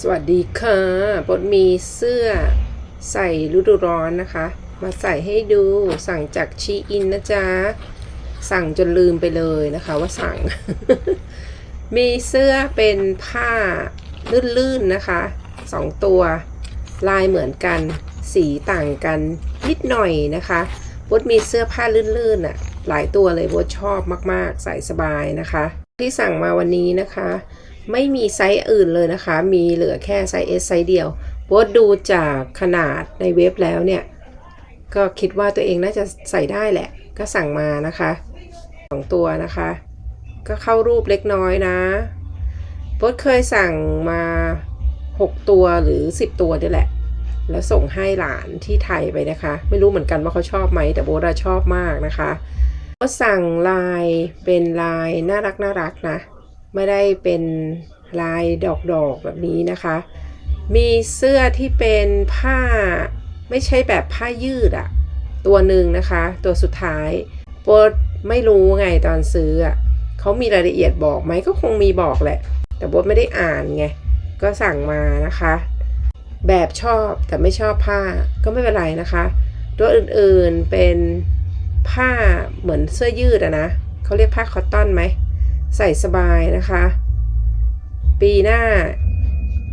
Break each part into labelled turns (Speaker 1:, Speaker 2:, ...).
Speaker 1: สวัสดีค่ะปดมีเสื้อใส่ฤดูร้อนนะคะ มาใส่ให้ดูสั่งจากชีอินนะจ๊ะ สั่งจนลืมไปเลยนะคะว่าสั่ง มีเสื้อเป็นผ้าลื่นๆนะคะสองตัว ลายเหมือนกัน สีต่างกันนิดหน่อยนะคะบดมีเสื้อผ้าลื่นๆอะหลายตัวเลยบดชอบมากๆ ใส่สบายนะคะ ที่สั่งมาวันนี้นะคะ ไม่มีไซส์อื่นเลยนะคะ มีเหลือแค่ไซส์ S ไซส์เดียวบดดูจากขนาดในเว็บแล้วเนี่ย ก็คิดว่าตัวเองน่าจะใส่ได้แหละ ก็สั่งมานะคะสองตัวนะคะ ก็เข้ารูปเล็กน้อยนะโบดเคยสั่งมา 6 ตัวหรือ 10 ตัวนี่แหละ แล้วส่งให้หลานที่ไทยไปนะคะ ไม่รู้เหมือนกันว่าเขาชอบไหม แต่โบดอะชอบมากนะคะโบดสั่งลายเป็นลายน่ารักน่ารักนะ ไม่ได้เป็นลายดอกๆแบบนี้นะคะ มีเสื้อที่เป็นผ้าไม่ใช่แบบผ้ายืดอะตัวหนึ่งนะคะ ตัวสุดท้ายโบดไม่รู้ไงตอนซื้ออะเขามีรายละเอียดบอกไหมก็คงมีบอกแหละ แต่โบดไม่ได้อ่านไง ก็สั่งมานะคะ แบบชอบแต่ไม่ชอบผ้าก็ไม่เป็นไรนะคะ ตัวอื่นๆเป็นผ้าเหมือนเสื้อยืดอะนะเขาเรียกผ้าคอตตอนไหม ใส่สบายนะคะ ปีหน้า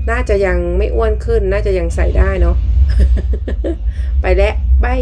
Speaker 1: น่าจะยังไม่อ้วนขึ้น น่าจะยังใส่ได้เนาะ ไปแล้วบาย